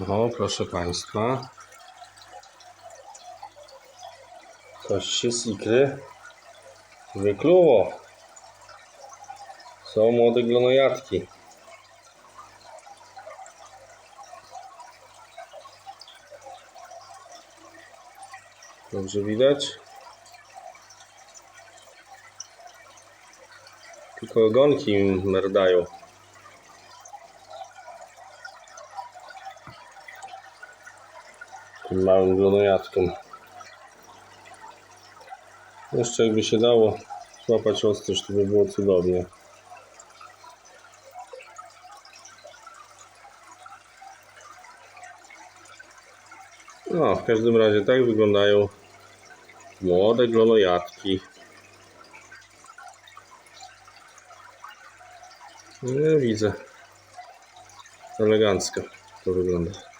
O, proszę Państwa. Coś się z ikry wykluło. Są młode glonojadki. Dobrze widać? Tylko ogonki merdają. Tym małym glonojadkom. Jeszcze jakby się dało złapać ostrość, to by było cudownie. No, w każdym razie tak wyglądają młode glonojadki. Nie widzę. Elegancko to wygląda.